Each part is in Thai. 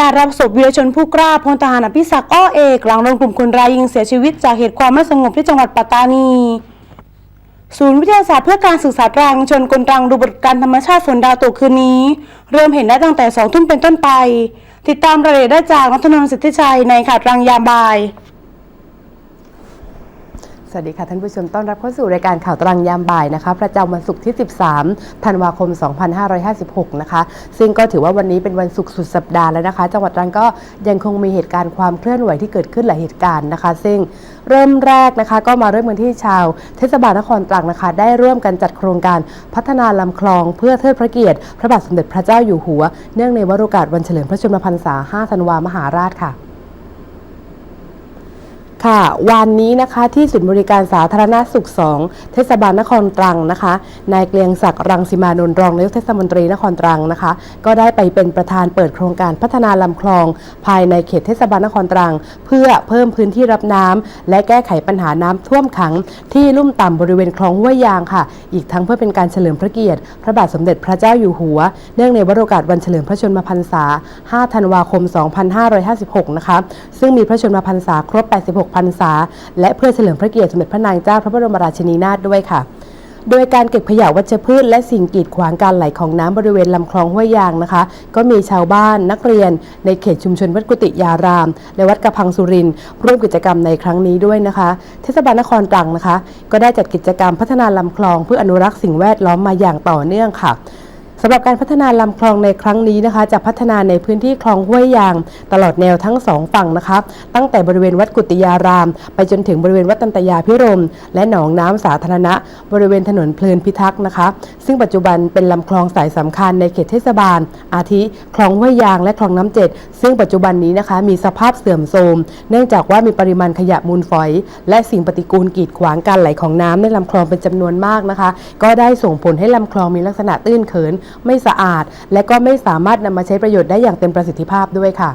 ญาติรับศพวีรชนผู้กล้าพลทหารอภิศักดิ์อ้อเอกหลังโดนกลุ่มคนร้ายยิงเสียชีวิตจากเหตุความไม่สงบที่จังหวัดปัตตานี ศูนย์วิทยาศาสตร์เพื่อการศึกษาตรังชนกลตรังดูบทการธรรมชาติฝนดาวตกคืนนี้ เริ่มเห็นได้ตั้งแต่สองทุ่มเป็นต้นไป ติดตามรายละเอียดได้จากนัทนนท์สิทธิชัยในข่าวตรังยามบ่าย สวัสดีค่ะท่านผู้ชมต้อนรับเข้าสู่รายการข่าวตรังยามบ่ายนะคะ ประจำวันศุกร์ที่ 13 ธันวาคม 2556 นะคะ ซึ่งก็ถือว่าวันนี้เป็นวันศุกร์สุดสัปดาห์แล้วนะคะ จังหวัดตรังก็ยังคงมีเหตุการณ์ความเคลื่อนไหวที่เกิดขึ้นหลายเหตุการณ์นะคะ ซึ่งเริ่มแรกนะคะ ก็มาเริ่มกันที่ชาวเทศบาลนครตรังนะคะ ได้ร่วมกันจัดโครงการพัฒนาลำคลองเพื่อเทิดพระเกียรติ พระบาทสมเด็จพระเจ้าอยู่หัว เนื่องในวโรกาสวันเฉลิมพระชนมพรรษา 5 ธันวามหาราชค่ะ ค่ะวันนี้นะคะที่ศูนย์บริการสาธารณสุข 2 เทศบาลนครตรังนะคะนายเกลียงศักดิ์รังสิมานนท์รองนายกเทศมนตรีนครตรังนะคะ ก็ได้ไปเป็นประธานเปิดโครงการพัฒนาลำคลอง ภายในเขตเทศบาลนครตรัง เพื่อเพิ่มพื้นที่รับน้ำและแก้ไขปัญหาน้ำท่วมขัง ที่ลุ่มต่ำบริเวณคลองห้วยยางค่ะ อีกทั้งเพื่อเป็นการเฉลิมพระเกียรติ พระบาทสมเด็จพระเจ้าอยู่หัว เนื่องในวโรกาสวันเฉลิมพระชนมพรรษา 5 ธันวาคม 2556 นะคะซึ่งมีพระชนมพรรษาครบ 86พรรษา และเพื่อเฉลิมพระเกียรติสมเด็จพระนางเจ้าพระบรมราชินีนาถด้วยค่ะ โดยการเก็บขยะวัชพืช และสิ่งกีดขวางการไหลของน้ำบริเวณลำคลองห้วยยางนะคะ ก็มีชาวบ้านนักเรียน ในเขตชุมชนวัดกุติยาราม และวัดกระพังสุรินร์ร่วมกิจกรรมในครั้งนี้ด้วยนะคะ เทศบาลนครตรังนะคะ ก็ได้จัดกิจกรรมพัฒนาลำคลองเพื่ออนุรักษ์สิ่งแวดล้อมมาอย่างต่อเนื่องค่ะ สำหรับการพัฒนาลำคลองในครั้งนี้นะคะ จะพัฒนาในพื้นที่คลองห้วยยาง ตลอดแนวทั้งสองฝั่งนะคะ ตั้งแต่บริเวณวัดกุติยาราม ไปจนถึงบริเวณวัดตันตยาพิรม และหนองน้ำสาธารณะ บริเวณถนนเพลินพิทักษ์นะคะ ซึ่งปัจจุบันเป็นลำคลองสายสำคัญในเขตเทศบาล อาทิคลองห้วยยางและคลองน้ำเจ็ดซึ่งปัจจุบันนี้นะคะมีสภาพเสื่อมโทรมเนื่องจากว่ามีปริมาณขยะมูลฝอย และสิ่งปฏิกูลกีดขวางการไหลของน้ำในลำคลองเป็นจำนวนมากนะคะ ก็ได้ส่งผลให้ลำคลองมีลักษณะตื้นเขินไม่สะอาด และก็ไม่สามารถนำมาใช้ประโยชน์ได้อย่างเต็มประสิทธิภาพด้วยค่ะ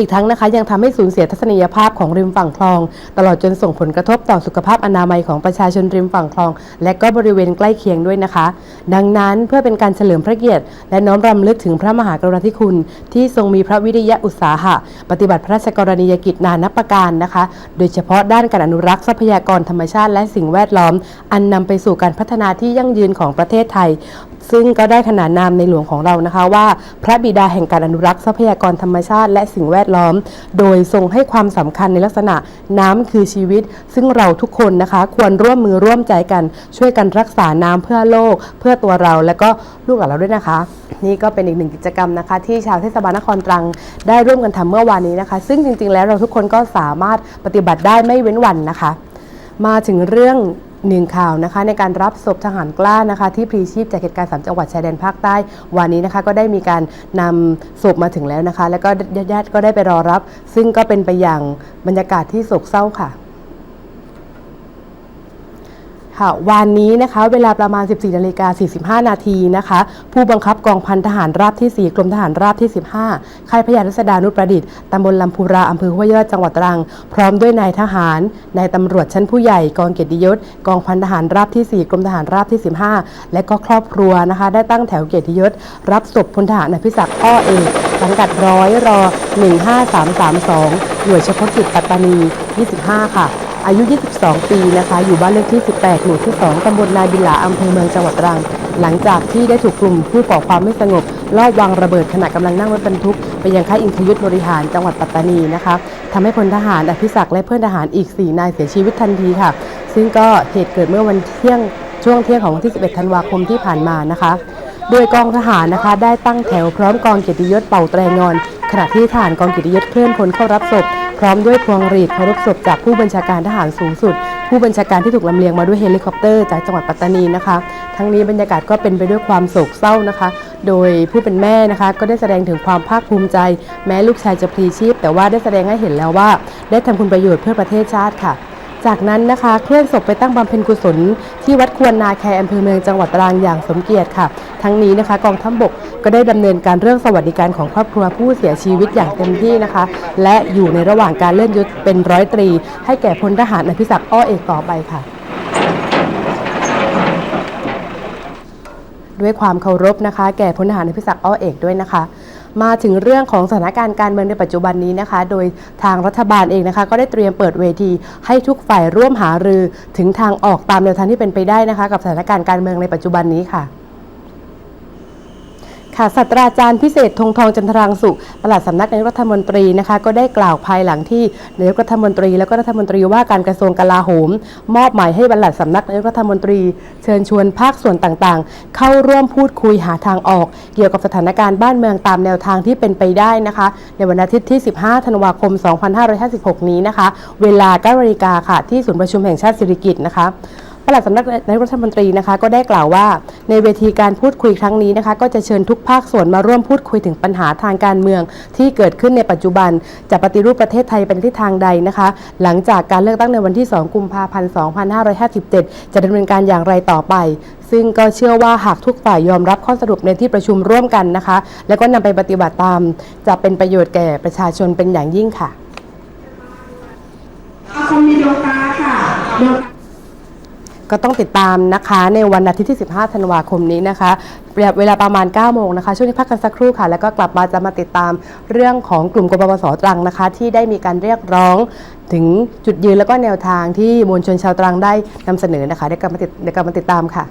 อีกทั้งนะคะยังทำให้สูญเสียทัศนียภาพของริมฝั่งคลอง ตลอดจนส่งผลกระทบต่อสุขภาพอนามัยของประชาชนริมฝั่งคลอง และก็บริเวณใกล้เคียงด้วยนะคะ ดังนั้นเพื่อเป็นการเฉลิมพระเกียรติ และน้อมรำลึกถึงพระมหากรุณาธิคุณ ที่ทรงมีพระวิริยะอุตสาหะ ปฏิบัติพระราชกรณียกิจนานับประการนะคะ โดยเฉพาะด้านการอนุรักษ์ทรัพยากรธรรมชาติและสิ่งแวดล้อม อันนำไปสู่การพัฒนาที่ยั่งยืนของประเทศไทย ซึ่งก็ได้ขนานนามในหลวงของเรานะคะว่า พระบิดาแห่งการอนุรักษ์ทรัพยากรธรรมชาติ และสิ่งแวดล้อม โดยทรงให้ความสำคัญในลักษณะน้ำคือชีวิต ซึ่งเราทุกคนนะคะ ควรร่วมมือร่วมใจกัน ช่วยกันรักษาน้ำเพื่อโลก เพื่อตัวเราและก็ลูกหลานเราด้วยนะคะ นี่ก็เป็นอีกหนึ่งกิจกรรมนะคะ ที่ชาวเทศบาลนครตรังได้ร่วมกันทำเมื่อวานนี้นะคะ ซึ่งจริงๆ แล้วเราทุกคนก็สามารถปฏิบัติได้ไม่เว้นวันนะคะ มาถึงเรื่อง หนึ่งข่าวนะคะในการรับศพทหารกล้านะคะ ที่พลีชีพจากเหตุการณ์สามจังหวัดชายแดนภาคใต้ วันนี้นะคะก็ได้มีการนำศพมาถึงแล้วนะคะ แล้วก็ญาติๆก็ได้ไปรอรับ ซึ่งก็เป็นไปอย่างบรรยากาศที่โศกเศร้าค่ะ ค่ะวันนี้นะคะเวลาประมาณ 14นาฬิกา45 นาทีนะคะ ผู้บังคับกองพันทหารราบที่ 4 กรมทหารราบที่ 15ค่ายพญารัศดานุประดิษฐ์ตำบลลำพูราอำเภอห้วยยอดจังหวัดตรัง พร้อมด้วยนายทหารนายตำรวจชั้นผู้ใหญ่กองเกียรติยศกองพันทหารราบที่ 4 กรมทหารราบที่ 15 และก็ครอบครัวนะคะ ได้ตั้งแถวเกียรติยศ รับศพพลทหารอภิศักดิ์อ้อเอกสังกัดร้อยรอ 15332 หน่วยเฉพาะกิจปัตตานี 25 ค่ะ อายุ 22 ปีนะคะ อยู่บ้านเลขที่ 18 หมู่ที่ 2 ตำบลนาบิลาอำเภอเมืองจังหวัดตรัง หลังจากที่ได้ถูกกลุ่มผู้ก่อความไม่สงบลอบวางระเบิดขณะกำลังนั่งรถบรรทุก ไปยังค่ายอิงคยุทธบริหารจังหวัดปัตตานีนะคะทำให้พลทหารอภิศักดิ์และเพื่อนทหารอีก 4 นายเสียชีวิตทันทีค่ะ ซึ่งก็เหตุเกิดเมื่อวันเที่ยงช่วงเที่ยงของวันที่ 11 ธันวาคมที่ผ่านมานะคะโดยกองทหารนะคะ ได้ตั้งแถวพร้อมกองเกียรติยศเป่าแตรงอนขณะที่ทหารกองเกียรติยศเคลื่อนพลเข้ารับศพ พร้อมด้วยพวงหรีดเคารพศพจากผู้บัญชาการทหารสูงสุด ผู้บัญชาการที่ถูกลำเลียงมาด้วยเฮลิคอปเตอร์จากจังหวัดปัตตานีนะคะ ทั้งนี้บรรยากาศก็เป็นไปด้วยความโศกเศร้านะคะ โดยผู้เป็นแม่นะคะก็ได้แสดงถึงความภาคภูมิใจ แม้ลูกชายจะพลีชีพ แต่ว่าได้แสดงให้เห็นแล้วว่า ได้ทำคุณประโยชน์เพื่อประเทศชาติค่ะ จากนั้นนะคะเคลื่อนศพไปตั้งบำเพ็ญกุศล ที่วัดควรนาแคอำเภอเมืองจังหวัดตรังอย่างสมเกียรติค่ะ ทั้งนี้นะคะ กองทัพบกก็ได้ดำเนินการเรื่องสวัสดิการของครอบครัวผู้เสียชีวิตอย่างเต็มที่นะคะ และอยู่ในระหว่างการเลื่อนยศเป็นร้อยตรี ให้แก่พลทหารอภิศักดิ์อ้อเอกต่อไปค่ะด้วยความเคารพนะคะ แก่พลทหารอภิศักดิ์อ้อเอกด้วยนะคะ มาถึงเรื่องของสถานการณ์การเมืองในปัจจุบันนี้นะคะ โดยทางรัฐบาลเองนะคะ ก็ได้เตรียมเปิดเวทีให้ทุกฝ่ายร่วมหารือ ถึงทางออกตามแนวทางที่เป็นไปได้นะคะ กับสถานการณ์การเมืองในปัจจุบันนี้ค่ะ ค่ะศาสตราจารย์พิเศษธงทองจันทรังสุปลัดสำนักนายกรัฐมนตรีนะคะ ก็ได้กล่าวภายหลังที่นายกรัฐมนตรี แล้วก็รัฐมนตรีว่าการกระทรวงกลาโหม มอบหมายให้ปลัดสำนักนายกรัฐมนตรี เชิญชวนภาคส่วนต่างๆ เข้าร่วมพูดคุยหาทางออก เกี่ยวกับสถานการณ์บ้านเมืองตามแนวทางที่เป็นไปได้นะคะ ในวันอาทิตย์ที่ 15 ธันวาคม 2556 นี้นะคะ เวลา9นาฬิกาค่ะที่ศูนย์ประชุมแห่งชาติสิริกิติ์นะคะ ปลัดสำนักนายกรัฐมนตรีนะคะ ก็ได้กล่าวว่า ในเวทีการพูดคุยครั้งนี้นะคะ ก็จะเชิญทุกภาคส่วนมาร่วมพูดคุยถึงปัญหาทางการเมือง ที่เกิดขึ้นในปัจจุบันจะปฏิรูปประเทศไทยเป็นทิศทางใดนะคะ หลังจากการเลือกตั้งในวันที่ 2 กุมภาพันธ์ 2557 จะดำเนินการอย่างไรต่อไป ซึ่งก็เชื่อว่าหากทุกฝ่ายยอมรับข้อสรุปในที่ประชุมร่วมกันนะคะ แล้วก็นำไปปฏิบัติตาม จะเป็นประโยชน์แก่ประชาชนเป็นอย่างยิ่งค่ะอาคมมีดวงตาค่ะดวง ก็ต้องติดตามนะคะในวันอาทิตย์ที่ 15 ธันวาคมนี้นะคะ เวลาประมาณ 9 โมงนะคะ ช่วงนี้พักกันสักครู่ค่ะ แล้วก็กลับมาจะมาติดตามเรื่องของกลุ่มกปปสตรังนะคะ ที่ได้มีการเรียกร้องถึงจุดยืนแล้วก็แนวทางที่มวลชนชาวตรังได้นำเสนอนะคะเดี๋ยวกลับมาติดเดี๋ยวกลับมาติดตามค่ะ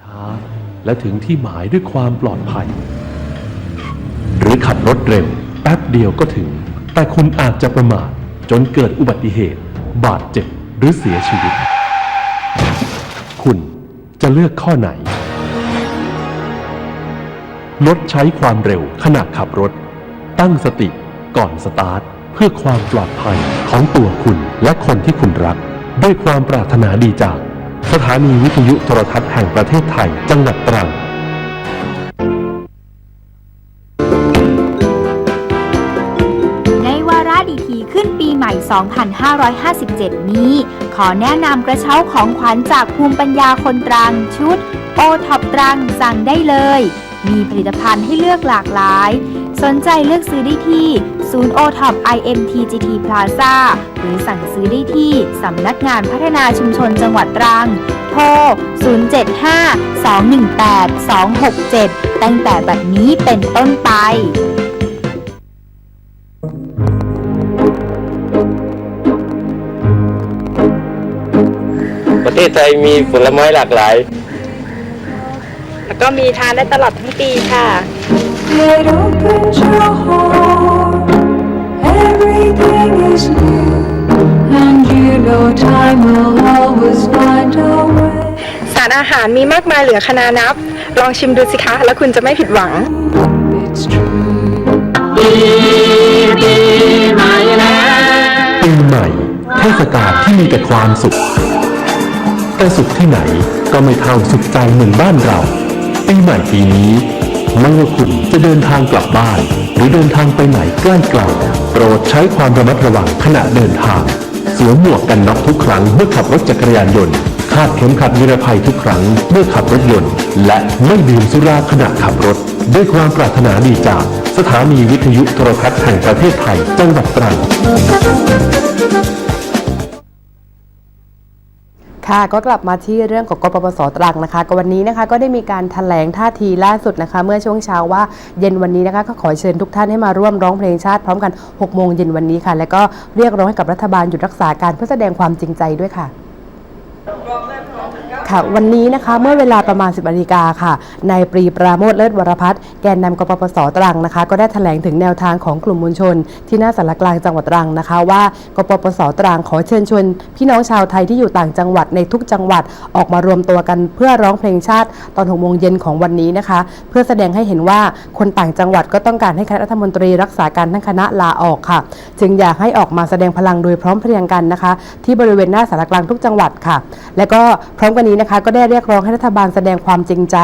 ช้าและถึงที่หมายด้วยความปลอดภัย หรือขับรถเร็วแป๊บเดียวก็ถึง แต่คุณอาจจะประมาทจนเกิดอุบัติเหตุ บาดเจ็บ หรือเสียชีวิต คุณจะเลือกข้อไหน ลดใช้ความเร็วขณะขับรถ ตั้งสติก่อนสตาร์ท เพื่อความปลอดภัยของตัวคุณและคนที่คุณรัก ด้วยความปรารถนาดีจาก สถานีวิทยุโทรทัศน์แห่งประเทศไทยจังหวัดตรัง 2557 นี้ ขอแนะนำกระเช้าของขวัญจากภูมิปัญญาคนตรังชุด โอท็อปตรังสั่งได้เลย มีผลิตภัณฑ์ให้เลือกหลากหลาย สนใจเลือกซื้อได้ที่ศูนย์โอท็อป IMTGT Plaza หรือสั่งซื้อได้ที่สำนักงานพัฒนาชุมชนจังหวัดตรัง โทร 075-218-267 ตั้งแต่บัดนี้เป็นต้นไป ทศไทยมีผลไม้หลากหลาย แล้วก็มีทานได้ตลอดทั้งปีค่ะ It opens your heart Everything is new And you know time will always find a way สารอาหารมีมากมายเหลือขนานับ ลองชิมดูสิคะ แล้วคุณจะไม่ผิดหวัง It's true ปีใหม่เทศกาลที่มีแต่ความสุข แต่สุขที่ไหนก็ไม่เท่าสุขใจเหมือนบ้านเราปีใหม่ปีนี้ไม่ว่าคุณจะเดินทางกลับบ้าน หรือเดินทางไปไหนใกล้ไกลโปรดใช้ความระมัดระวังขณะเดินทางสวมหมวกกันน็อกทุกครั้งเมื่อขับรถจักรยานยนต์คาดเข็มขัดนิรภัยทุกครั้งเมื่อขับรถยนต์ และไม่ดื่มสุราขณะขับรถ ด้วยความปรารถนาดีจาก สถานีวิทยุโทรทัศน์แห่งประเทศไทยจังหวัดตรัง ค่ะก็กลับมาที่เรื่องของกปปสตรังนะคะก็วันนี้นะคะก็ได้มีการแถลงท่าทีล่าสุดนะคะ เมื่อช่วงเช้าว่าเย็นวันนี้นะคะก็ขอเชิญทุกท่านให้มาร่วมร้องเพลงชาติพร้อมกัน6โมงเย็นวันนี้ค่ะ และก็เรียกร้องให้กับรัฐบาลหยุดรักษาการเพื่อแสดงความจริงใจด้วยค่ะ ค่ะวันนี้นะคะเมื่อเวลาประมาณ 10นาฬิกาค่ะนายปรีปราโมทเลิศวรพัฒน์แกนนำกปปสตรังนะคะ ก็ได้แถลงถึงแนวทางของกลุ่มมวลชน ที่หน้าสารกลางจังหวัดตรังนะคะ ว่ากปปสตรังขอเชิญชวนพี่น้องชาวไทยที่อยู่ต่างจังหวัดในทุกจังหวัดออกมารวมตัวกันเพื่อร้องเพลงชาติตอน6โมงเย็นของวันนี้นะคะ เพื่อแสดงให้เห็นว่าคนต่างจังหวัดก็ต้องการให้คณะรัฐมนตรีรักษาการทั้งคณะลาออกค่ะ จึงอยากให้ออกมาแสดงพลังโดยพร้อมเพรียงกันนะคะ ที่บริเวณหน้าสารกลางทุกจังหวัดค่ะ และก็พร้อมกันนี้นะคะก็ได้เรียกร้องให้รัฐบาลแสดงความจริงใจ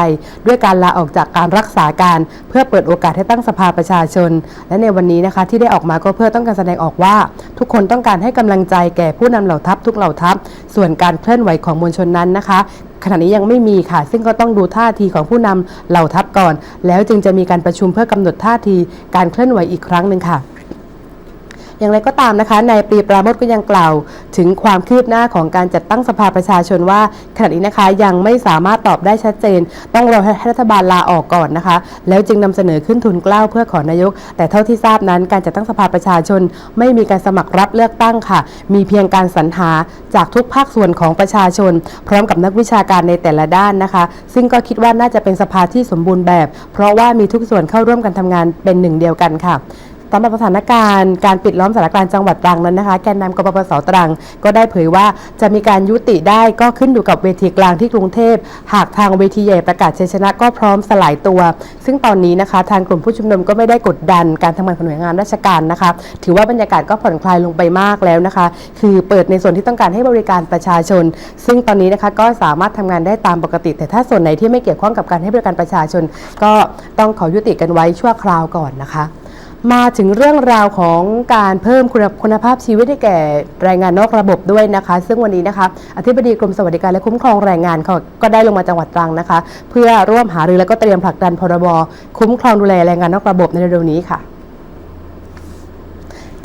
ด้วยการลาออกจากการรักษาการ เพื่อเปิดโอกาสให้ตั้งสภาประชาชน และในวันนี้นะคะที่ได้ออกมาก็เพื่อต้องการแสดงออกว่า ทุกคนต้องการให้กำลังใจแก่ผู้นำเหล่าทัพทุกเหล่าทัพ ส่วนการเคลื่อนไหวของมวลชนนั้นนะคะขณะนี้ยังไม่มีค่ะ ซึ่งก็ต้องดูท่าทีของผู้นำเหล่าทัพก่อน แล้วจึงจะมีการประชุมเพื่อกำหนดท่าทีการเคลื่อนไหวอีกครั้งหนึ่งค่ะ อย่างไรก็ตามนะคะนายปรีปราโมทก็ยังกล่าว ถึงความคืบหน้าของการจัดตั้งสภาประชาชนว่าขณะนี้นะคะยังไม่สามารถตอบได้ชัดเจน ต้องรอให้รัฐบาลลาออกก่อนนะคะ แล้วจึงนำเสนอขึ้นทุนกล้าวเพื่อขอนายก แต่เท่าที่ทราบนั้น การจัดตั้งสภาประชาชน ไม่มีการสมัครรับเลือกตั้งค่ะ มีเพียงการสรรหาจากทุกภาคส่วนของประชาชน พร้อมกับนักวิชาการในแต่ละด้านนะคะ ซึ่งก็คิดว่าน่าจะเป็นสภาที่สมบูรณ์แบบ เพราะว่ามีทุกส่วนเข้าร่วมกันทำงานเป็นหนึ่งเดียวกันค่ะ สำหรับสถานการณ์การปิดล้อมสถานการณ์จังหวัดตรังนั้นนะคะ แกนนำกปปสตรัง ก็ได้เผยว่าจะมีการยุติได้ก็ขึ้นอยู่กับเวทีกลางที่กรุงเทพ หากทางเวทีใหญ่ประกาศชัยชนะก็พร้อมสลายตัว ซึ่งตอนนี้นะคะทางกลุ่มผู้ชุมนุมก็ไม่ได้กดดันการทำงานของหน่วยงานราชการนะคะ ถือว่าบรรยากาศก็ผ่อนคลายลงไปมากแล้วนะคะ คือเปิดในส่วนที่ต้องการให้บริการประชาชน ซึ่งตอนนี้นะคะก็สามารถทำงานได้ตามปกติ แต่ถ้าส่วนไหนที่ไม่เกี่ยวข้องกับการให้บริการประชาชน ก็ต้องขอยุติกันไว้ชั่วคราวก่อนนะคะ มาถึงเรื่องราวของการเพิ่มคุณคุณภาพชีวิตให้แก่แรงงานนอกระบบด้วยนะคะ ซึ่งวันนี้นะคะอธิบดีกรมสวัสดิการและคุ้มครองแรงงานเขาก็ได้ลงมาจังหวัดตรังนะคะ เพื่อร่วมหารือและก็เตรียมผลักดันพรบคุ้มครองดูแลแรงงานนอกระบบในเร็วนี้ค่ะ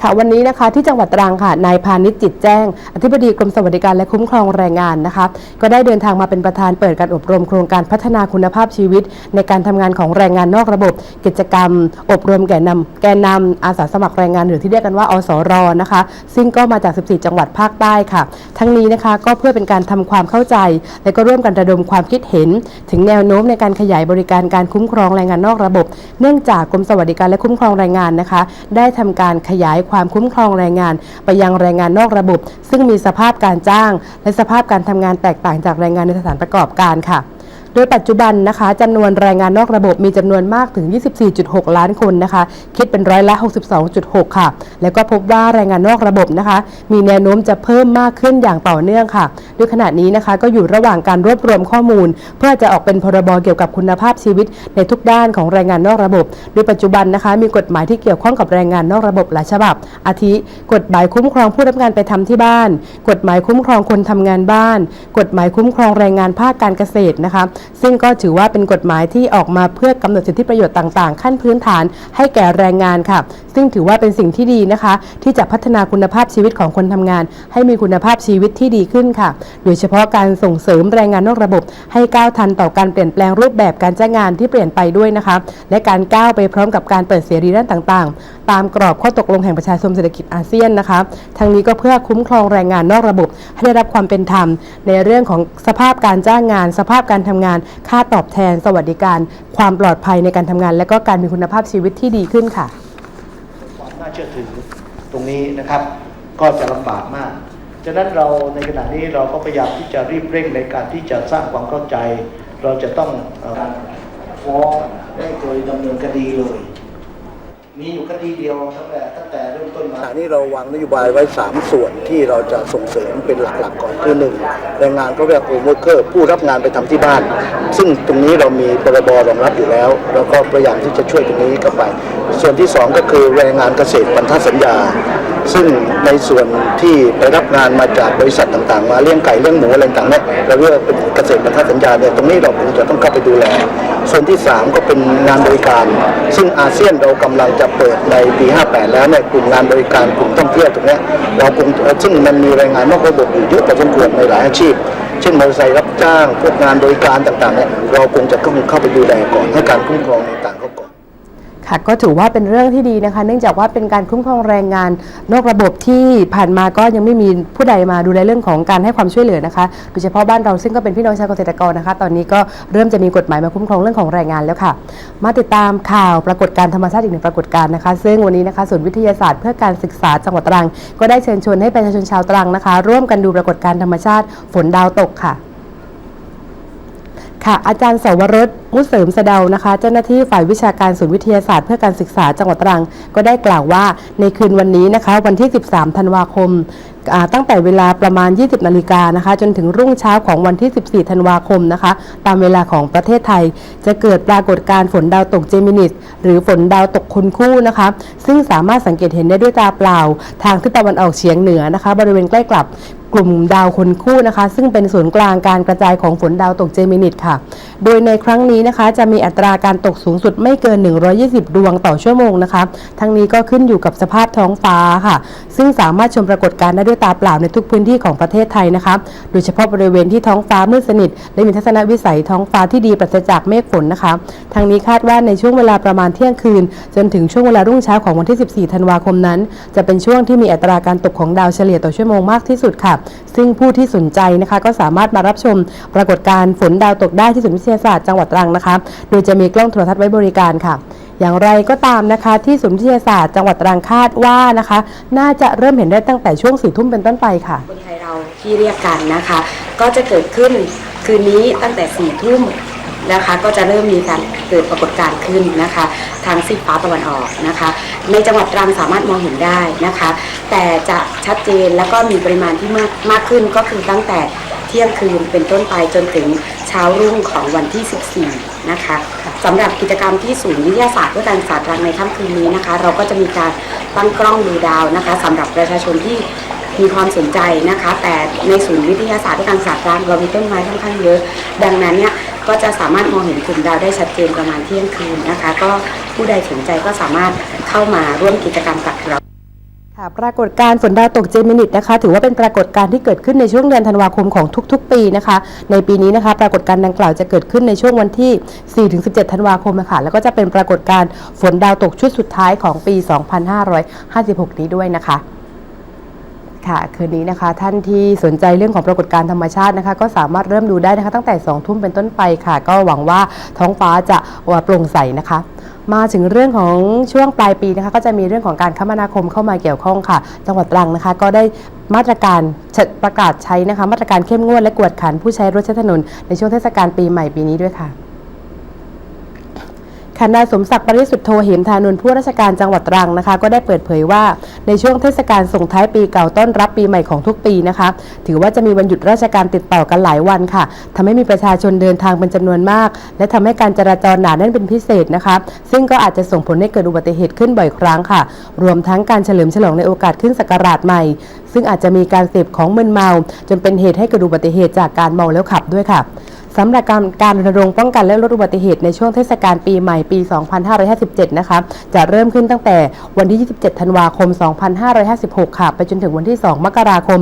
ค่ะวันนี้นะคะที่จังหวัดตรังค่ะนายพาณิชย์จิตแจ้ง อธิบดีกรมสวัสดิการและคุ้มครองแรงงานนะคะก็ได้เดินทางมาเป็นประธานเปิดการอบรมโครงการพัฒนาคุณภาพชีวิต ในการทำงานของแรงงานนอกระบบ กิจกรรม อบรมแก่นำแกนนำอาสาสมัครแรงงานหรือที่เรียกกันว่าอสรนะคะ ซึ่งก็มาจาก 14 จังหวัดภาคใต้ค่ะ ทั้งนี้นะคะก็เพื่อเป็นการทำความเข้าใจ และก็ร่วมกันระดมความคิดเห็น ถึงแนวโน้มในการขยายบริการการคุ้มครองแรงงานนอกระบบ เนื่องจากกรมสวัสดิการและคุ้มครองแรงงานนะคะ ได้ทำการขยายความคุ้มครองแรงงาน ไปยังแรงงานนอกระบบ ซึ่งมีสภาพการจ้าง และสภาพการทำงานแตกต่างจากแรงงานในสถานประกอบการค่ะโดยปัจจุบันนะคะจำนวนแรงงานนอกระบบมีจำนวนมากถึง 24.6 ล้านคนนะคะ คิดเป็นร้อยละ 62.6 ค่ะ แล้วก็พบว่าแรงงานนอกระบบนะคะ มีแนวโน้มจะเพิ่มมากขึ้นอย่างต่อเนื่องค่ะ ดยขณะนี้นะคะก็อยู่ระหว่างการรวบรวมข้อมูล เพื่อจะออกเป็นพรบเกี่ยวกับคุณภาพชีวิต ในทุกด้านของแรงงานนอกระบบ โดยปัจจุบันนะคะ มีกฎหมายที่เกี่ยวข้องกับแรงงานนอกระบบหลายฉบับ อาทิ กฎหมายคุ้มครองผู้รับงานไปทำที่บ้าน กฎหมายคุ้มครองคนทำงานบ้าน กฎหมายคุ้มครองแรงงานภาคการเกษตรนะคะ ซึ่งก็ถือว่าเป็นกฎหมายที่ออกมาเพื่อกำหนดสิทธิประโยชน์ต่างๆ ขั้นพื้นฐาน ให้แก่แรงงานค่ะ ซึ่งถือว่าเป็นสิ่งที่ดีนะคะ ที่จะพัฒนาคุณภาพชีวิตของคนทำงาน ให้มีคุณภาพชีวิตที่ดีขึ้นค่ะโดยเฉพาะการส่งเสริมแรงงานนอกระบบให้ก้าวทันต่อการเปลี่ยนแปลงรูปแบบการจ้างงานที่เปลี่ยนไปด้วยนะคะและการก้าวไปพร้อมกับการเปิดเสรีด้านต่างๆ ตามกรอบข้อตกลงแห่งประชาคมเศรษฐกิจอาเซียนนะคะทั้งนี้ก็เพื่อคุ้มครองแรงงานนอกระบบ ให้ได้รับความเป็นธรรม ในเรื่องของสภาพการจ้างงาน สภาพการทำงาน ค่าตอบแทน สวัสดิการ ความปลอดภัยในการทำงาน และก็การมีคุณภาพชีวิตที่ดีขึ้นค่ะ ความน่าเชื่อถือตรงนี้นะครับ ก็จะลำบากมาก ฉะนั้นเราในขณะนี้เราก็พยายามที่จะรีบเร่งในการที่จะสร้างความเข้าใจ เราจะต้องเอ่อฟ้องได้โดยดำเนินคดีเลย มีอยู่คดีเดียวตั้งแต่ตั้งแต่เริ่มต้นมาอันนี้เราวางนโยบายไว้ 3 ส่วนที่เราจะส่งเสริมเป็นหลักๆก่อนคือหนึ่งแรงงานก็เรียกโอเวอร์เคอร์ผู้รับงานไปทำที่บ้าน ซึ่งตรงนี้เรามีพรบรองรับอยู่แล้ว เราก็พยายามที่จะช่วยตรงนี้เข้าไป ส่วนที่สองก็คือแรงงานเกษตรพันธสัญญา ซึ่งในส่วนที่ไปรับงานมาจากบริษัทต่างๆ มาเลี้ยงไก่เลี้ยงหมูอะไรต่างๆเนี่ยเราเรียกว่าเป็นเกษตรพันธสัญญาเนี่ยตรงนี้เราคงจะต้องเข้าไปดูแล ส่วนที่ 3 ก็เป็นงานบริการ ซึ่งอาเซียนเรากำลังจะเปิดในปี 58 แล้วเนี่ยกลุ่มงานบริการกลุ่มท่องเที่ยวตรงนี้เราคงซึ่งมันมีแรงงานนอกระบบอยู่เยอะพอสมควรในหลายอาชีพเช่นมอเตอร์ไซค์รับจ้างพวกงานบริการต่างๆเนี่ยเราคงจะต้องเข้าไปดูแลก่อนให้การคุ้มครองต่าง ค่ะก็ถือว่าเป็นเรื่องที่ดีนะคะ เนื่องจากว่าเป็นการคุ้มครองแรงงาน นอกระบบที่ผ่านมาก็ยังไม่มีผู้ใดมาดูแลเรื่องของการให้ความช่วยเหลือนะคะโดยเฉพาะบ้านเราซึ่งก็เป็นพี่น้องชาวเกษตรกรนะคะ ตอนนี้ก็เริ่มจะมีกฎหมายมาคุ้มครองเรื่องของแรงงานแล้วค่ะ มาติดตามข่าวปรากฏการธรรมชาติอีกหนึ่งปรากฏการณ์นะคะ ซึ่งวันนี้นะคะศูนย์วิทยาศาสตร์เพื่อการศึกษาจังหวัดตรัง ก็ได้เชิญชวนให้ประชาชนชาวตรังนะคะ ร่วมกันดูปรากฏการธรรมชาติฝนดาวตกค่ะ ค่ะอาจารย์สวรสมุสเสริมสะเดานะคะ เจ้าหน้าที่ฝ่ายวิชาการศูนย์วิทยาศาสตร์เพื่อการศึกษาจังหวัดตรัง ก็ได้กล่าวว่าในคืนวันนี้นะคะ วันที่ 13 ธันวาคมตั้งแต่เวลาประมาณ 20 นาฬิกานะคะ จนถึงรุ่งเช้าของวันที่ 14 ธันวาคมนะคะ ตามเวลาของประเทศไทย จะเกิดปรากฏการณ์ฝนดาวตกเจมินิสหรือฝนดาวตกคนคู่นะคะ ซึ่งสามารถสังเกตเห็นได้ด้วยตาเปล่า ทางทิศตะวันออกเฉียงเหนือนะคะ บริเวณใกล้กับกลุ่มดาวคนคู่นะคะ ซึ่งเป็นศูนย์กลางการกระจายของฝนดาวตกเจมินิตค่ะ โดยในครั้งนี้นี้นะคะ จะมีอัตราการตกสูงสุดไม่เกิน 120 ดวงต่อชั่วโมงนะคะ ทั้งนี้ก็ขึ้นอยู่กับสภาพท้องฟ้าค่ะ ซึ่งสามารถชมปรากฏการณ์ได้ด้วยตาเปล่าในทุกพื้นที่ของประเทศไทยนะคะ โดยเฉพาะบริเวณที่ท้องฟ้ามืดสนิท และมีทัศนวิสัยท้องฟ้าที่ดีปราศจากเมฆฝนนะคะ ทางนี้คาดว่าในช่วงเวลาประมาณเที่ยงคืน จนถึงช่วงเวลารุ่งเช้าของวันที่ 14 ธันวาคมนั้น จะเป็นช่วงที่มีอัตราการตกของดาวเฉลี่ยต่อชั่วโมงมากที่สุดค่ะ ซึ่งผู้ที่สนใจนะคะก็สามารถมารับชม ปรากฏการณ์ฝนดาวตกได้ที่ศูนย์วิทยาศาสตร์จังหวัดตรังนะคะ โดยจะมีกล้องโทรทัศน์ไว้บริการค่ะ อย่างไรก็ตามนะคะ ที่ศูนย์วิทยาศาสตร์จังหวัดตรังคาดว่านะคะ น่าจะเริ่มเห็นได้ตั้งแต่ช่วงสี่ทุ่มเป็นต้นไปค่ะคนไทยเราที่เรียกกันนะคะ ก็จะเกิดขึ้นคืนนี้ตั้งแต่สี่ทุ่มนะคะก็จะเริ่มมีการเกิดปรากฏการณ์ขึ้นนะคะทางซีกฟ้าตะวันออกนะคะ ในจังหวัดตรังสามารถมองเห็นได้นะคะ แต่จะชัดเจนแล้วก็มีปริมาณที่มากมากขึ้นก็คือตั้งแต่เที่ยงคืนเป็นต้นไปจนถึงเช้ารุ่งของวันที่ 14 นะคะ สำหรับกิจกรรมที่ศูนย์วิทยาศาสตร์เพื่อการศึกษาตรังในค่ำคืนนี้นะคะ เราก็จะมีการตั้งกล้องดูดาวนะคะสำหรับประชาชนที่มีความสนใจนะคะ แต่ในศูนย์วิทยาศาสตร์และการศาสตร์กลางเรามีต้นไม้ค่อนข้างเยอะ ดังนั้นเนี่ยก็จะสามารถมองเห็นกลุ่มดาวได้ชัดเจนประมาณเที่ยงคืนนะคะ ก็ผู้ใดสนใจก็สามารถเข้ามาร่วมกิจกรรมกับเรา ค่ะปรากฏการณ์ฝนดาวตกเจมินิตนะคะ ถือว่าเป็นปรากฏการณ์ที่เกิดขึ้นในช่วงเดือนธันวาคมของทุก ๆ ปีนะคะ ในปีนี้นะคะ ปรากฏการณ์ดังกล่าวจะเกิดขึ้นในช่วงวันที่ 4-17 ธันวาคมนะคะแล้วก็จะเป็นปรากฏการณ์ฝนดาวตกชุดสุดท้ายของปี 2556 นี้ด้วยนะคะค่ะคืนนี้นะคะท่านที่สนใจเรื่องของปรากฏการณ์ธรรมชาตินะคะ ก็สามารถเริ่มดูได้นะคะตั้งแต่2ทุ่มเป็นต้นไปค่ะ ก็หวังว่าท้องฟ้าจะโปร่งใสนะคะ มาถึงเรื่องของช่วงปลายปีนะคะก็จะมีเรื่องของการคมนาคมเข้ามาเกี่ยวข้องค่ะ จังหวัดตรังนะคะ ก็ได้มาตรการประกาศใช้นะคะ มาตรการเข้มงวดและกวดขันผู้ใช้รถใช้ถนนในช่วงเทศกาลปีใหม่ปีนี้ด้วยค่ะ ค่ะสมศักดิ์ปริสุทธโธเหมธานนท์ผู้ราชการจังหวัดตรังนะคะ ก็ได้เปิดเผยว่าในช่วงเทศกาลส่งท้ายปีเก่าต้อนรับปีใหม่ของทุกปีนะคะ ถือว่าจะมีวันหยุดราชการติดต่อกันหลายวันค่ะทำให้มีประชาชนเดินทางเป็นจำนวนมาก และทำให้การจราจรหนาแน่นเป็นพิเศษนะคะ ซึ่งก็อาจจะส่งผลให้เกิดอุบัติเหตุขึ้นบ่อยครั้งค่ะ รวมทั้งการเฉลิมฉลองในโอกาสขึ้นศักราชใหม่ ซึ่งอาจจะมีการเสพของมึนเมา จนเป็นเหตุให้เกิดอุบัติเหตุจากการเมาแล้วขับด้วยค่ะ สำหรับการการรณรงค์ป้องกันและลดอุบัติเหตุในช่วงเทศกาลปีใหม่ปี 2557 นะคะ จะเริ่มขึ้นตั้งแต่วันที่ 27 ธันวาคม 2556 ค่ะ ไปจนถึงวันที่ 2 มกราคม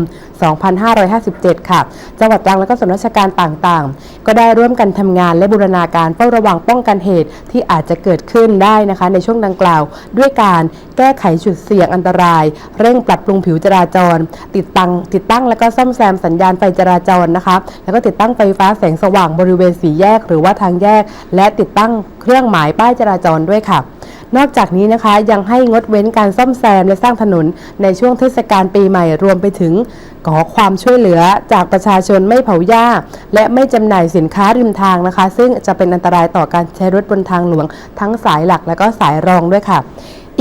2557 ค่ะ จังหวัดตรังและก็ส่วนราชการต่างๆ ก็ได้ร่วมกันทำงานและบูรณาการเฝ้าระวังป้องกันเหตุที่อาจจะเกิดขึ้นได้นะคะ ในช่วงดังกล่าว ด้วยการแก้ไขจุดเสี่ยงอันตราย เร่งปรับปรุงผิวจราจร ติดตั้งติดตั้งและก็ซ่อมแซมสัญญาณไฟจราจรนะคะ แล้วก็ติดตั้งไฟฟ้าแสงสว่าง่างบริเวณสีแยกหรือว่าทางแยก และติดตั้งเครื่องหมายป้ายจราจรด้วยค่ะ นอกจากนี้นะคะยังให้งดเว้นการซ่อมแซมและสร้างถนนในช่วงเทศกาลปีใหม่รวมไปถึงขอความช่วยเหลือจากประชาชนไม่เผาหญ้า และไม่จำหน่ายสินค้าริมทางนะคะ ซึ่งจะเป็นอันตรายต่อการใช้รถบนทางหลวงทั้งสายหลักและก็สายรองด้วยค่ะ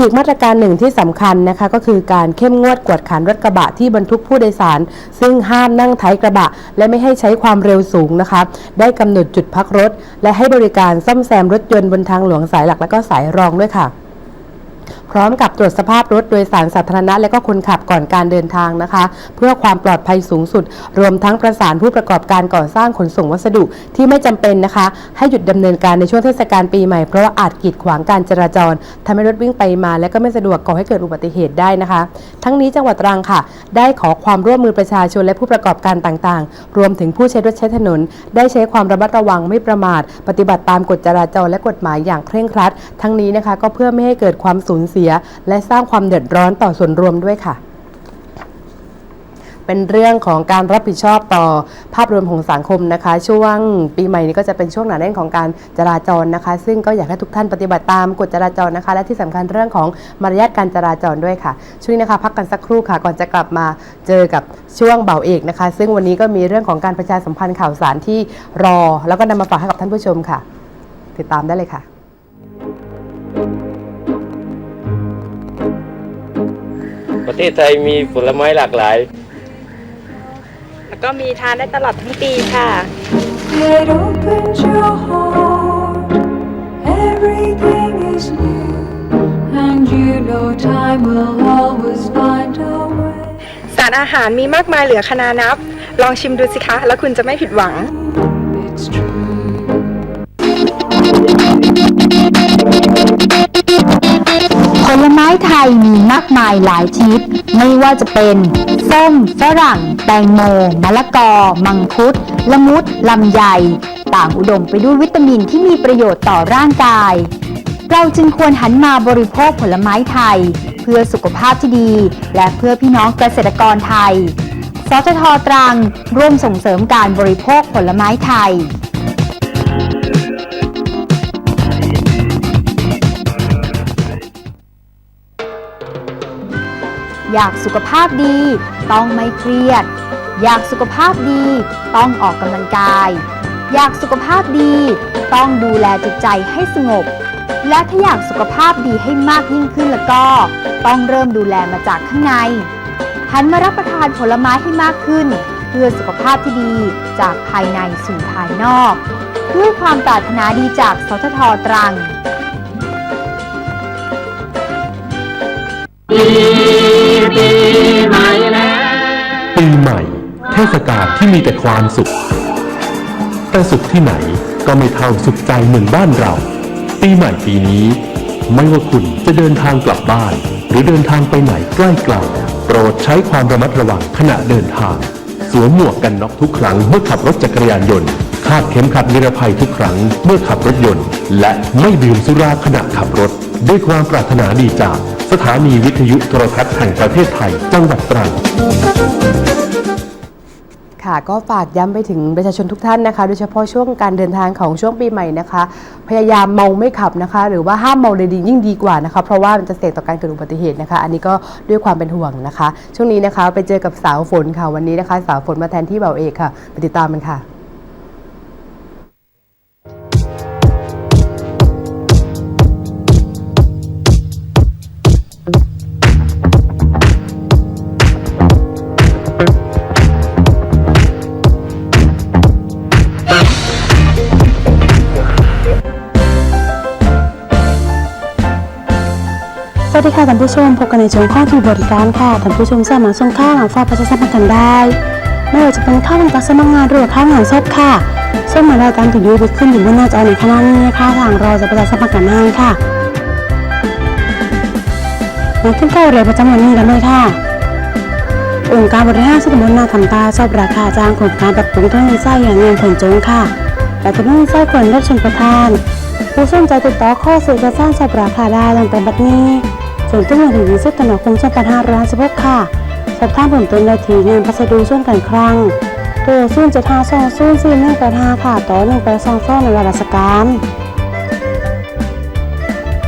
อีกมาตรการหนึ่งที่สำคัญนะคะก็คือการเข้มงวดกวดขันรถกระบะที่บรรทุกผู้โดยสาร ซึ่งห้ามนั่งท้ายกระบะ และไม่ให้ใช้ความเร็วสูงนะคะ ได้กำหนดจุดพักรถ และให้บริการซ่อมแซมรถยนต์บนทางหลวงสายหลักและก็สายรองด้วยค่ะ พร้อมกับตรวจสภาพรถโดยสารสาธารณะและก็คนขับก่อนการเดินทางนะคะ เพื่อความปลอดภัยสูงสุด รวมทั้งประสานผู้ประกอบการก่อสร้างขนส่งวัสดุที่ไม่จำเป็นนะคะ ให้หยุดดำเนินการในช่วงเทศกาลปีใหม่เพราะว่าอาจกีดขวางการจราจรทำให้รถวิ่งไปมา และก็ไม่สะดวกก่อให้เกิดอุบัติเหตุได้นะคะ ทั้งนี้จังหวัดตรังค่ะ ได้ขอความร่วมมือประชาชนและผู้ประกอบการต่างๆ รวมถึงผู้ใช้รถใช้ถนน ได้ใช้ความระมัดระวังไม่ประมาท ปฏิบัติตามกฎจราจรและกฎหมายอย่างเคร่งครัด ทั้งนี้นะคะก็เพื่อไม่ให้เกิดความสูญเสียและสร้างความเดือดร้อนต่อส่วนรวมด้วยค่ะ เป็นเรื่องของการรับผิดชอบต่อภาพรวมของสังคมนะคะ ช่วงปีใหม่นี้ก็จะเป็นช่วงหนาแน่นของการจราจรนะคะ ซึ่งก็อยากให้ทุกท่านปฏิบัติตามกฎจราจรนะคะ และที่สำคัญเรื่องของมารยาทการจราจรด้วยค่ะ ช่วงนี้นะคะพักกันสักครู่ค่ะ ก่อนจะกลับมาเจอกับช่วงเบาเอกนะคะ ซึ่งวันนี้ก็มีเรื่องของการประชาสัมพันธ์ข่าวสารที่รอ แล้วก็นำมาฝากให้กับท่านผู้ชมค่ะ ติดตามได้เลยค่ะ ประเทศไทยมีผลไม้หลากหลาย แล้วก็มีทานได้ตลอดทั้งปีค่ะ It opens your heart. Everything is new, and you know time will always find a way. สารอาหารมีมากมายเหลือขนานับ ลองชิมดูสิคะ แล้วคุณจะไม่ผิดหวัง ม้ไทยมีมากมายหลายชนิด ไม่ว่าจะเป็นส้มฝรั่ง แตงโมมะละกอ มังคุด ละมุด ลำไย ต่างอุดมไปด้วยวิตามินที่มีประโยชน์ต่อร่างกาย เราจึงควรหันมาบริโภคผลไม้ไทย เพื่อสุขภาพที่ดี และเพื่อพี่น้องเกษตรกรไทย สททตรัง ร่วมส่งเสริมการบริโภคผลไม้ไทย อยากสุขภาพดี ต้องไม่เครียด อยากสุขภาพดี ต้องออกกำลังกาย อยากสุขภาพดี ต้องดูแลจิตใจให้สงบ และถ้าอยากสุขภาพดีให้มากยิ่งขึ้นแล้วก็ ต้องเริ่มดูแลมาจากข้างในหันมารับประทานผลไม้ให้มากขึ้น เพื่อสุขภาพที่ดีจากภายในสู่ภายนอก ด้วยความปรารถนาดีจากสททตรัง ปีใหม่แล้วปีใหม่ เทศกาลที่มีแต่ความสุข แต่สุขที่ไหนก็ไม่เท่าสุขใจเหมือนบ้านเรา ปีใหม่ปีนี้ ไม่ว่าคุณจะเดินทางกลับบ้าน หรือเดินทางไปไหนใกล้ไกลโปรดใช้ความระมัดระวังขณะเดินทาง สวมหมวกกันน็อกทุกครั้งเมื่อขับรถจักรยานยนต์คาดเข็มขัดนิรภัยทุกครั้งเมื่อขับรถยนต์ และไม่ดื่มสุราขณะขับรถ ด้วยความปรารถนาดีจาก สถานีวิทยุโทรทัศน์แห่งประเทศไทย จังหวัดตรังค่ะก็ฝากย้ำไปถึงประชาชนทุกท่านนะคะ โดยเฉพาะช่วงการเดินทางของช่วงปีใหม่นะคะ พยายามเมาไม่ขับนะคะ หรือว่าห้ามเมาเลยดียิ่งดีกว่านะคะ เพราะว่ามันจะเสี่ยงต่อการเกิดอุบัติเหตุนะคะ อันนี้ก็ด้วยความเป็นห่วงนะคะ ช่วงนี้นะคะไปเจอกับสาวฝนค่ะวันนี้นะคะ สาวฝนมาแทนที่เบาเอกค่ะไปติดตามมันค่ะ ดีค่ะท่านผู้ชมพบกันในช่วงข้อที่บริการค่ะท่านผู้ชมสามารถส่งข้าวมาฝาประชาสัมพันธ์กันได้ ไม่ว่าจะเป็นข้าวของจากสำนักงานหรือข้าวงานสดค่ะส่งมาได้ตามที่อยู่ขึ้นอยู่บนหน้าจอในขณะนี้นะคะทางเราจะประชาสัมพันธ์กันให้ค่ะมาขึ้นข้าวเรียประจำวันนี้กันเลยค่ะ องค์การบริหารส่วนตำบลนาคำตาชอบราคาจ้างโครงการปรับปรุงถนนไส้อย่างเงินผลจงค่ะและถนนไส้ควรรับชมประทานผู้สนใจติดต่อข้อสื่อจะสร้างสอบราคาได้ตั้งแต่บัดนี้ ส่วนที่เงินถึงยี่สิบตุลาคมส่วนปันห้าร้อยสิบหกค่ะสภาพผลเติมนาทีงานพัสดุส่วนกันครั้งตัวศูนจะท้าซองศูนย์สี่หนึ่งแปดห้าค่ะ ต่อหนึ่งไปซองสอนในวารสการ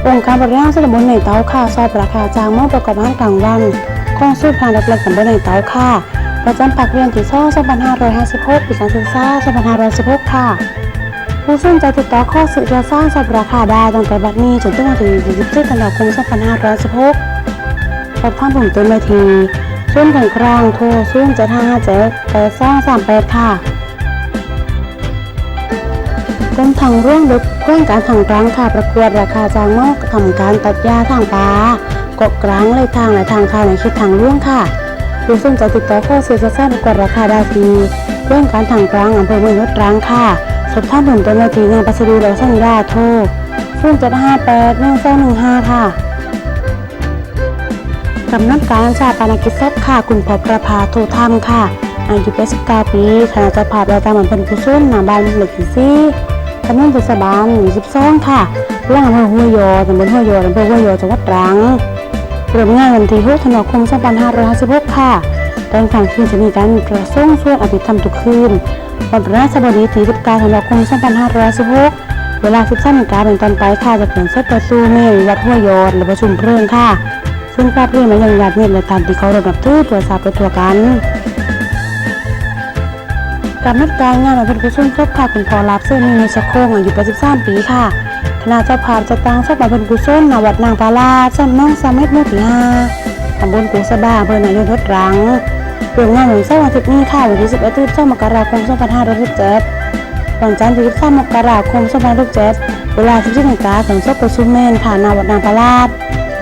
องค์การบริหารส่วนตำบลในเต้าค่ะสอบราคาจางเมื่อประกอบห้างกลางวันกองสู้พานรับเล็กตำบลในเต้าค่ะ ประจำปักเรียนที่ซ่องสองพันห้าร้อยห้าสิบหกปีการศึกษาสองพันห้าร้อยสิบหกค่ะ ผู้สนใจติดต่อข้อสื่อจะสร้างสอบราคาได้ตั้งแต่บัดนี้จนถึงวันที่27ธันวาคม2516สอบถามผมต้นนาทีส่วนกลางครางโทร0 7 5 7 8 2 3 8ค่ะกรมทางร่วงลึกเพื่อนการทางกลางค่ะประกวดราคาจางนอกทำการตัดหญ้าทางป่ากกกลางเลยทางและทางเข้าในคิดทางร่วงค่ะผู้สนใจติดต่อข้อสื่อจะทราบประกวดราคาได้ที่เรื่องการทางกลางอำเภอเมืองยศรังค่ะ สุท้ายหนุนตัวนาทีงานปัสดุเราเส้นยาโทรฟูงเจ็ดห้าแปดหนึ่งเส้นหนึ่งห้าค่ะสำนักการชาปานากิจศพค่ะ คุณพบประภาโทธรรมค่ะ อายุ89ปีคณะจะผ่าพรายกามันเป็นกุศลหนาบานเหล็กซี่ถนันเทศบาลองค่ะล่างอำเภอห้วยยอตำบลห้วยยออำเภอห้วยยอจังหวัดตรังเริ่มงานวันที่กธันวาคมสองพันห้าร้อยห้าสิบหกค่ะ ตอนกางคืนจะมีการกระส่งช่วงอภิธรรมทุกคืนวันพฤหัสบดีที่19ธันวาคม2516เวลา 13นาฬิกาเป็นต้นไปค่ะจะเขียนเซตประตูเมลวัดห้วยโยนและประชุมเพลิงค่ะ ซึ่งกราบเรียนมายังญาติเมตและตามที่เขาเระดับทื่อตรวจสอบไปตัวกันการนัดการงานของพระกุศลครบค่ะคุณพเป็นพอรับเสื้อมีเมชโคงอายุ83ปีค่ะคณะเจ้าภาพจะตั้งศพมาภาพเป็นกุศลณวัดนางปาลาจำน้องสามเม็ดมู่ที่ห้า ตำบลกูสะบ้าอำเภอนายกทศรังเรื่องงานของเสาร์อาทิตย์นี้ค่ะวันที่11ถึง2มกราคม2567วันจันทร์ที่13มกราคม2567เวลา17นาฬิกาของศพประชุมเมนค่ะณวัดนางปาลาด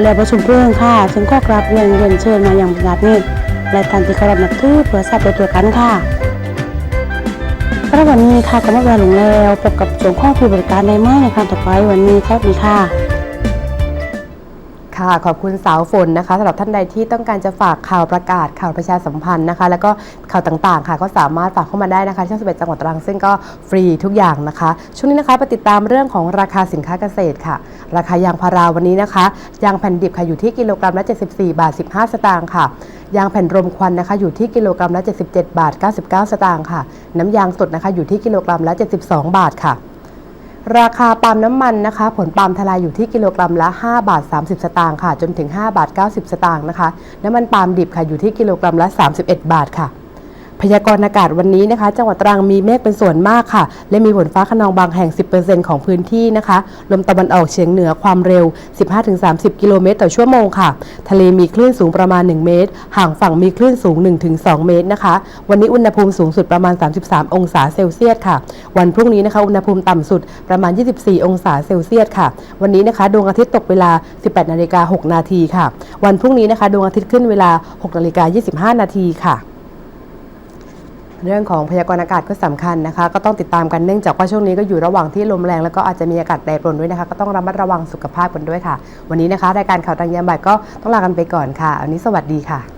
และประชุมเรื่องค่ะซึ่งก็กราบเรียนเรียนเชิญมาอย่างญาติมิตรและท่านที่เคารพนับถือเพื่อทราบโดยตัวกันค่ะแล้ววันนี้ค่ะก็มาเวลาหลงแล้วพบกับช่วงข้อผู้บริการในไม้ในครั้งต่อไปวันนี้สวัสดีค่ะ ค่ะ ขอบคุณสาวฝนนะคะสำหรับท่านใดที่ต้องการจะฝากข่าวประกาศข่าวประชาสัมพันธ์นะคะ แล้วก็ข่าวต่างๆ ค่ะ ก็สามารถฝากเข้ามาได้นะคะที่ช่อง11จังหวัดตรังซึ่งก็ฟรีทุกอย่างนะคะ ช่วงนี้นะคะไปติดตามเรื่องของราคาสินค้าเกษตรค่ะ ราคายางพาราวันนี้นะคะยางแผ่นดิบค่ะอยู่ที่กิโลกรัมละ74 บาท 15 สตางค์ค่ะยางแผ่นรมควันนะคะอยู่ที่กิโลกรัมละ77 บาท 99 สตางค์ค่ะ น้ำยางสดนะคะอยู่ที่กิโลกรัมละ 72 บาทค่ะ ราคาปาล์มน้ำมันนะคะ ผลปาล์มทลายอยู่ที่กิโลกรัมละ 5 บาท 30 สตางค์ค่ะ จนถึง 5 บาท 90 สตางค์นะคะ น้ำมันปาล์มดิบค่ะอยู่ที่กิโลกรัมละ 31 บาทค่ะ พยากรณ์อากาศวันนี้นะคะ จังหวัดตรังมีเมฆเป็นส่วนมากค่ะ และมีฝนฟ้าขนองบางแห่ง 10%ของพื้นที่นะคะ ลมตะวันออกเฉียงเหนือความเร็ว 15-30 กิโลเมตรต่อชั่วโมงค่ะ ทะเลมีคลื่นสูงประมาณ 1 เมตร ห่างฝั่งมีคลื่นสูง 1-2 เมตรนะคะ วันนี้อุณหภูมิสูงสุดประมาณ 33 องศาเซลเซียสค่ะ วันพรุ่งนี้นะคะอุณหภูมิต่ำสุดประมาณ 24 องศาเซลเซียสค่ะ วันนี้นะคะดวงอาทิตย์ตกเวลา 18นาฬิกา6นาทีค่ะ วันพรุ่งนี้นะคะดวงอาทิตย์ขึ้นเวลา6นาฬิกา25 นาทีค่ะ เรื่องของพยากรณ์อากาศก็สำคัญนะคะ ก็ต้องติดตามกันเนื่องจากว่าช่วงนี้ก็อยู่ระหว่างที่ลมแรงแล้วก็อาจจะมีอากาศแปรปรวนด้วยนะคะ ก็ต้องระมัดระวังสุขภาพกันด้วยค่ะ วันนี้นะคะรายการข่าวตังยามบ่ายก็ต้องลากันไปก่อนค่ะวันนี้สวัสดีค่ะ